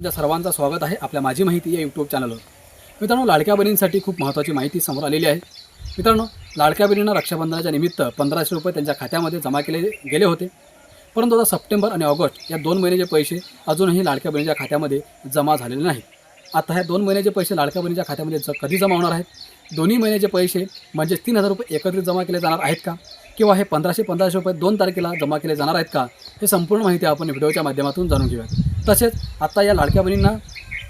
तुमच्या सर्वांचं स्वागत आहे आपल्या माझी माहिती या यूट्यूब चॅनलवर मित्रांनो लाडक्या बहिणींसाठी खूप महत्त्वाची माहिती समोर आलेली आहे. मित्रांनो लाडक्या बहिणींना रक्षाबंधनाच्या निमित्त पंधराशे रुपये त्यांच्या खात्यामध्ये जमा केले गेले होते. परंतु आता सप्टेंबर आणि ऑगस्ट या दोन महिन्याचे पैसे अजूनही लाडक्या बहिणीच्या खात्यामध्ये जमा झालेले नाही आता ह्या दोन महिन्याचे पैसे लाडक्या बहिणीच्या खात्यामध्ये ज कधी जमा होणार आहेत? दोन्ही महिन्याचे पैसे म्हणजे तीन हजार रुपये एकत्रित जमा केले जाणार आहेत का? किंवा हे पंधराशे पंधराशे रुपये दोन तारखेला जमा केले जाणार आहेत का? हे संपूर्ण माहिती आपण व्हिडिओच्या माध्यमातून जाणून घेऊयात. तसेच आता या लाडक्या बहिणींना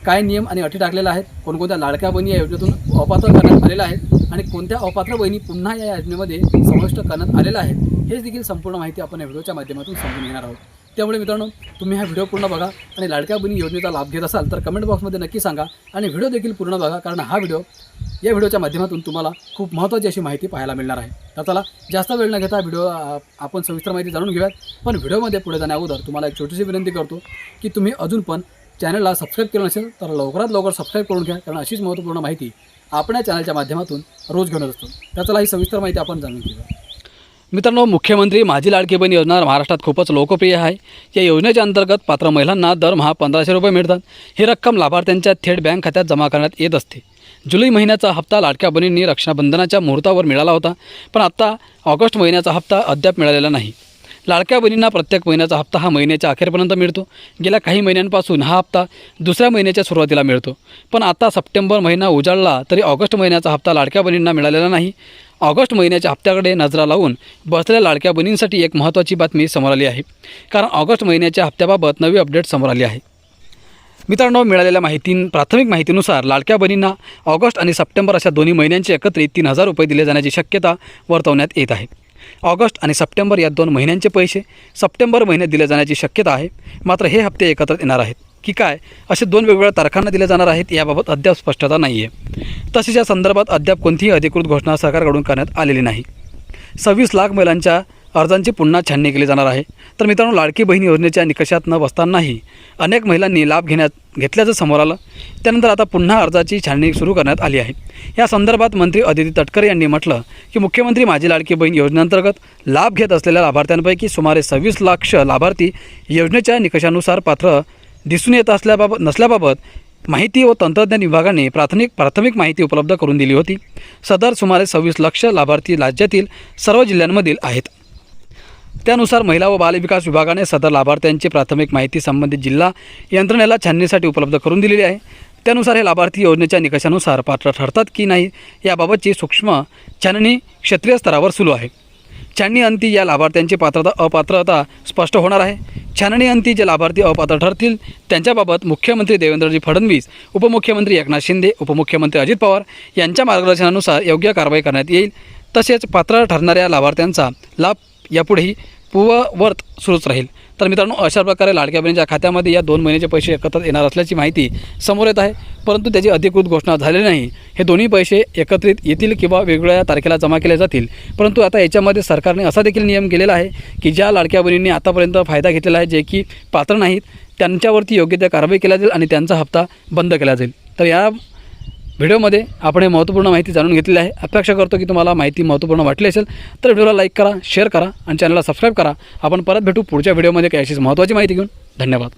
काय नियम आणि अटी टाकलेल्या आहेत? कोणकोणत्या लाडक्या बहिणी या योजनेतून अपात्र करण्यात आलेल्या आहेत? आणि कोणत्या अपात्र बहिणी पुन्हा या योजनेमध्ये समाविष्ट करण्यात आलेल्या आहेत? हेच देखील संपूर्ण माहिती आपण या व्हिडिओच्या माध्यमातून समजून घेणार आहोत. त्यामुळे मित्रांनो तुम्ही हा व्हिडिओ पूर्ण बघा आणि लाडक्या बहिणी योजनेचा लाभ घेत असाल तर कमेंट बॉक्समध्ये नक्की सांगा आणि व्हिडिओ देखील पूर्ण बघा कारण हा व्हिडिओ या व्हिडिओच्या माध्यमातून तुम्हाला खूप महत्त्वाची अशी माहिती पाहायला मिळणार आहे. तर चला जास्त वेळ न घेता व्हिडिओ आपण सविस्तर माहिती जाणून घेऊयात. पण व्हिडिओमध्ये पुढे जाण्याअगोदर तुम्हाला एक छोटीशी विनंती करतो की तुम्ही अजून पण चॅनलला सबस्क्राईब केलं नसेल तर लवकरात लवकर सबस्क्राईब करून घ्या. कारण अशीच महत्त्वपूर्ण माहिती आपण या चॅनलच्या माध्यमातून रोज घेऊन असतो. तर चला ही सविस्तर माहिती आपण जाणून घेऊया. मित्रांनो मुख्यमंत्री माझी लाडकी बहीण योजना महाराष्ट्रात खूपच लोकप्रिय आहे. या योजनेच्या अंतर्गत पात्र महिलांना दरमहा पंधराशे रुपये मिळतात. ही रक्कम लाभार्थ्यांच्या थेट बँक खात्यात जमा करण्यात येत असते. जुलै महिन्याचा हप्ता लाडक्या बहिणींनी रक्षाबंधनाच्या मुहूर्तावर मिळाला होता पण आत्ता ऑगस्ट महिन्याचा हप्ता अद्याप मिळालेला नाही. लाडक्या बहिणींना प्रत्येक महिन्याचा हप्ता हा महिन्याच्या अखेरपर्यंत मिळतो. गेल्या काही महिन्यांपासून हा हप्ता दुसऱ्या महिन्याच्या सुरुवातीला मिळतो. पण आता सप्टेंबर महिना उजाडला तरी ऑगस्ट महिन्याचा हप्ता लाडक्या बहिणींना मिळालेला नाही. ऑगस्ट महिन्याच्या हप्त्याकडे नजरा लावून बसलेल्या लाडक्या बहिणींसाठी एक महत्त्वाची बातमी समोर आली आहे. कारण ऑगस्ट महिन्याच्या हप्त्याबाबत नवी अपडेट समोर आली आहे. मित्रांनो मिळालेल्या माहिती प्राथमिक माहितीनुसार लाडक्या बहिणींना ऑगस्ट आणि सप्टेंबर अशा दोन्ही महिन्यांचे एकत्रित तीन हजार रुपये दिले जाण्याची शक्यता वर्तवण्यात येत आहे. ऑगस्ट आणि सप्टेंबर या दोन महिन्यांचे पैसे सप्टेंबर महिन्यात दिले जाण्याची शक्यता आहे. मात्र हे हप्ते एकत्र येणार आहेत. की काय? असे दोन वेगवेगळ्या तारखांना दिले जाणार आहेत याबाबत अद्याप स्पष्टता नाही आहे तसेच या संदर्भात अद्याप कोणतीही अधिकृत घोषणा सरकारकडून करण्यात आलेली नाही. सव्वीस लाख महिलांच्या अर्जांची पुन्हा छाननी केली जाणार आहे. तर मित्रांनो लाडकी बहीण योजनेच्या निकषात न बसतानाही अनेक महिलांनी लाभ घेण्यात घेतल्याचं समोर आलं. त्यानंतर आता पुन्हा अर्जाची छाननी सुरू करण्यात आली आहे. या संदर्भात मंत्री अदिती तटकरे यांनी म्हटलं की मुख्यमंत्री माझी लाडकी बहीण योजनेअंतर्गत लाभ घेत असलेल्या लाभार्थ्यांपैकी सुमारे सव्वीस लाख लाभार्थी योजनेच्या निकषानुसार पात्र दिसून येत असल्याबाबत नसल्याबाबत माहिती व तंत्रज्ञान विभागाने प्राथमिक प्राथमिक माहिती उपलब्ध करून दिली होती. सदर सुमारे सव्वीस लक्ष लाभार्थी राज्यातील सर्व जिल्ह्यांमधील आहेत. त्यानुसार महिला व बालविकास विभागाने सदर लाभार्थ्यांची प्राथमिक माहिती संबंधित जिल्हा यंत्रणेला छाननीसाठी उपलब्ध करून दिलेली आहे. त्यानुसार हे लाभार्थी योजनेच्या निकषानुसार पात्र ठरतात की नाही याबाबतची सूक्ष्म छाननी क्षेत्रीय स्तरावर सुरू आहे. छाननी अंती या लाभार्थ्यांची पात्रता अपात्रता स्पष्ट होणार आहे. छाननी अंती जे लाभार्थी अपात्र ठरतील त्यांच्याबाबत मुख्यमंत्री देवेंद्रजी फडणवीस उपमुख्यमंत्री एकनाथ शिंदे उपमुख्यमंत्री अजित पवार यांच्या मार्गदर्शनानुसार योग्य कारवाई करण्यात येईल. तसेच पात्र ठरणाऱ्या लाभार्थ्यांचा लाभ यापुढेही पूर्ववर्त सुरूच राहील. तर मित्रांनो अशा प्रकारे लाडक्या बहिणीच्या खात्यामध्ये या दोन महिन्याचे पैसे एकत्र येणार असल्याची माहिती समोर येत आहे. परंतु त्याची अधिकृत घोषणा झालेली नाही. हे दोन्ही पैसे एकत्रित येतील किंवा वेगवेगळ्या तारखेला जमा केले जातील. परंतु आता याच्यामध्ये सरकारने असा देखील नियम केलेला आहे की ज्या लाडक्या बहिणींनी आतापर्यंत फायदा घेतलेला आहे जे की पात्र नाहीत त्यांच्यावरती योग्य त्या कारवाई केल्या जाईल आणि त्यांचा हप्ता बंद केला जाईल. तर या व्हिडिओमध्ये आपण हे महत्त्वपूर्ण माहिती जाणून घेतलेली आहे. अपेक्षा करतो की तुम्हाला माहिती महत्त्वपूर्ण वाटली असेल तर व्हिडिओला लाईक करा शेअर करा आणि चॅनलला सबस्क्राईब करा. आपण परत भेटू पुढच्या व्हिडिओमध्ये काही अशीच महत्त्वाची माहिती घेऊन. धन्यवाद.